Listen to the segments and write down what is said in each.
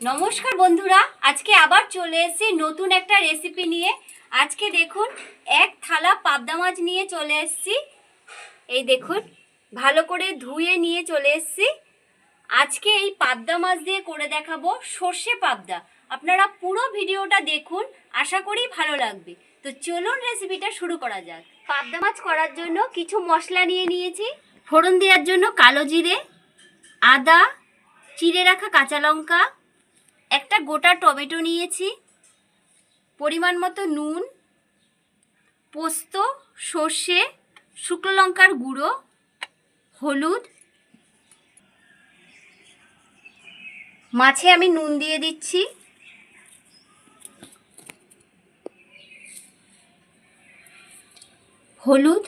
নমস্কার বন্ধুরা, আজকে আবার চলে এসেছি নতুন একটা রেসিপি নিয়ে। আজকে দেখুন, এক থালা পাবদা মাছ নিয়ে চলে এসেছি। এই দেখুন, ভালো করে ধুয়ে নিয়ে চলে এসেছি। আজকে এই পাবদা মাছ দিয়ে করে দেখাবো সর্ষে পাবদা। আপনারা পুরো ভিডিওটা দেখুন, আশা করি ভালো লাগবে। তো চলুন রেসিপিটা শুরু করা যাক। পাবদা মাছ করার জন্য কিছু মশলা নিয়ে নিয়েছি। ফোড়ন দেওয়ার জন্য কালো জিরে, আদা, চিড়ে রাখা কাঁচা লঙ্কা গোটা টমেটো নিয়েছি, পরিমাণ মতো নুন, পোস্ত, সর্ষে, শুকনো লঙ্কার গুঁড়ো, হলুদ। মাছে আমি নুন দিয়ে দিচ্ছি। হলুদ।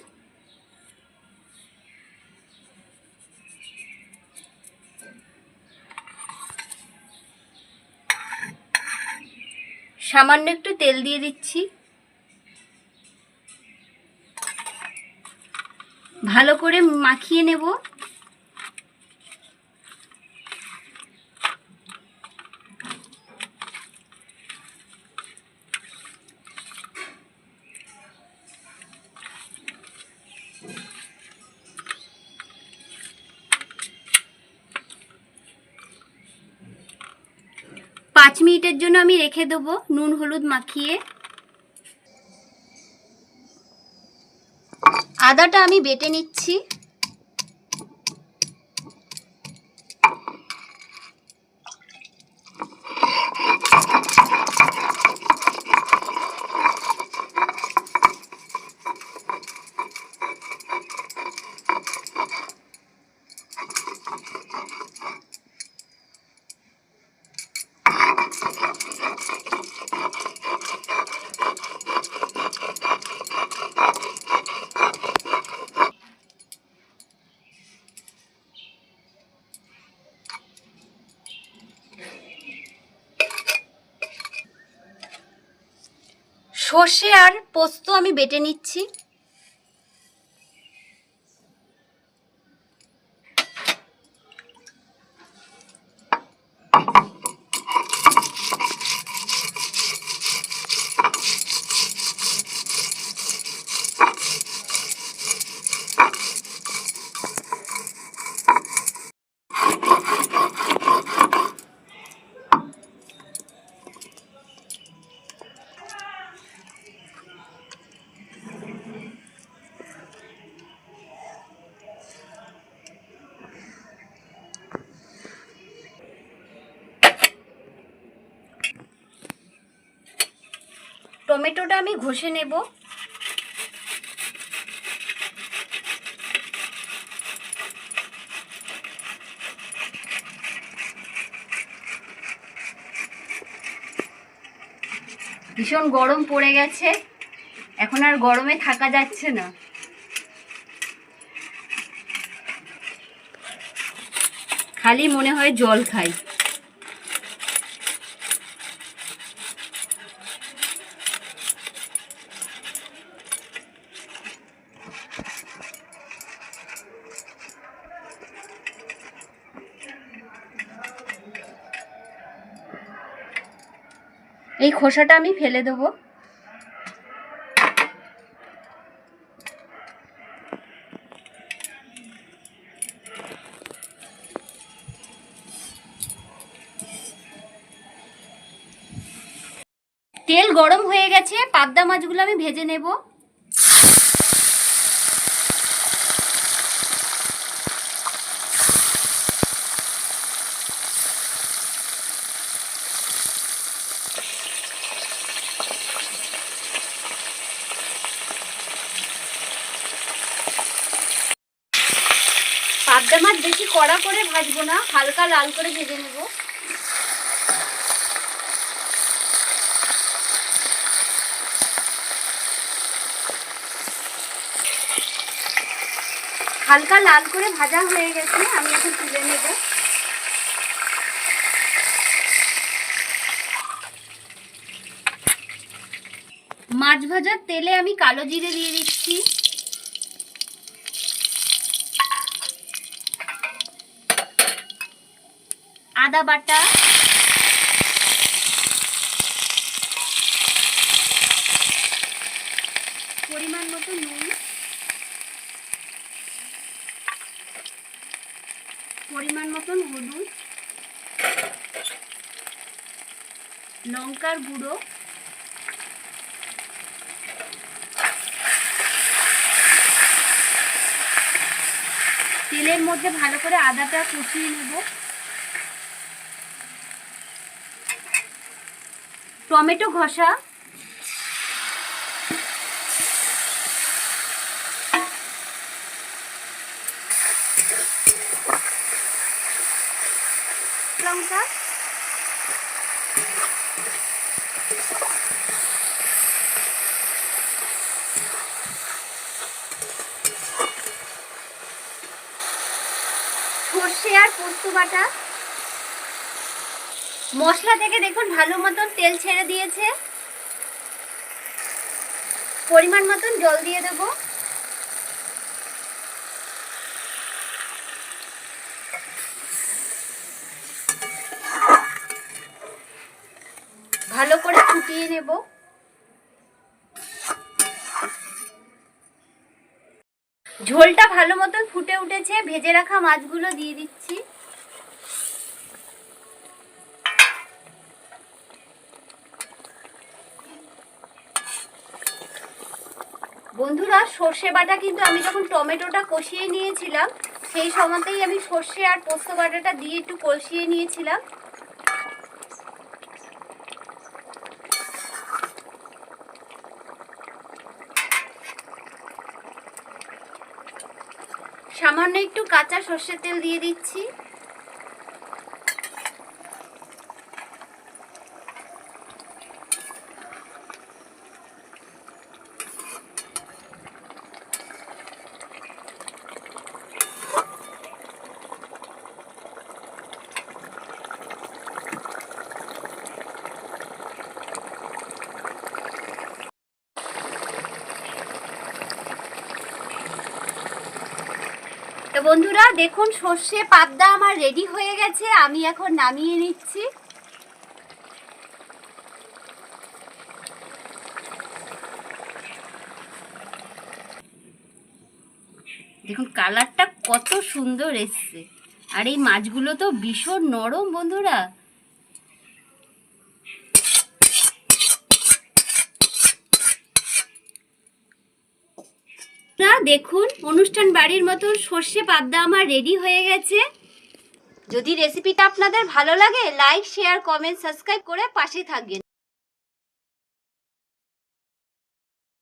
সামান্য একটু তেল দিয়ে দিচ্ছি। ভালো করে মাখিয়ে নেব। মিনিটের জন্য আমি রেখে দেবো নুন হলুদ মাখিয়ে। আদাটা আমি বেটে নিচ্ছি। সর্ষে আর পোস্ত আমি বেটে নিচ্ছি। টমেটোটা আমি ঘষে নেব। ভীষণ গরম পড়ে গেছে। এখন আর গরমে থাকা যাচ্ছে না। খালি মনে হয় জল খাই। এই খোসাটা আমি ফেলে দেবো। তেল গরম হয়ে গেছে পাবদা মাছগুলো আমি ভেজে নেব। পাবদা মাছ বেশি কড়া করে ভাজবো না, হালকা লাল করে ভেজে নেব। হালকা লাল করে ভাজা হয়ে গেছে, আমি এখন তুলে নেব। মাছ ভাজার তেলে আমি কালো জিরে দিয়ে দিচ্ছি। আদা বাটা। পরিমাণ মতো নুন। পরিমাণ মতন হলুদ। লঙ্কার গুঁড়ো। তেলের মধ্যে ভালো করে আদাটা কষিয়ে নেব। টমেটো ঘষা। লঙ্কা। সর্ষে আর পোস্ত বাটা। মশলা থেকে দেখুন ভালো মতন তেল ছেড়ে দিয়েছে। পরিমাণ মতন জল দিয়ে দেবো। ভালো করে ফুটিয়ে নেব। ঝোলটা ভালো মতন ফুটে উঠেছে। ভেজে রাখা মাছগুলো দিয়ে দিচ্ছি। বন্ধুরা, সর্ষে বাটা কিন্তু আমি যখন টমেটোটা কষিয়ে নিয়েছিলাম, সেই সময়তেই আমি সর্ষে আর পোস্ত বাটাটা দিয়ে একটু কষিয়ে নিয়েছিলাম। সামান্য একটু কাঁচা সর্ষের তেল দিয়ে দিচ্ছি। তো বন্ধুরা, দেখুন, সর্ষে পাবদা আমার রেডি হয়ে গেছে, আমি এখন নামিয়ে নিচ্ছি। দেখুন কালারটা কত সুন্দর এসছে। আর এই মাছগুলো তো ভীষণ নরম, বন্ধুরা। দেখুন, অনুষ্ঠান বাড়ির মতো সর্ষে পাবদা আমার রেডি হয়ে গেছে। যদি রেসিপিটা আপনাদের ভালো লাগে লাইক শেয়ার কমেন্ট সাবস্ক্রাইব করে পাশে থাকবেন।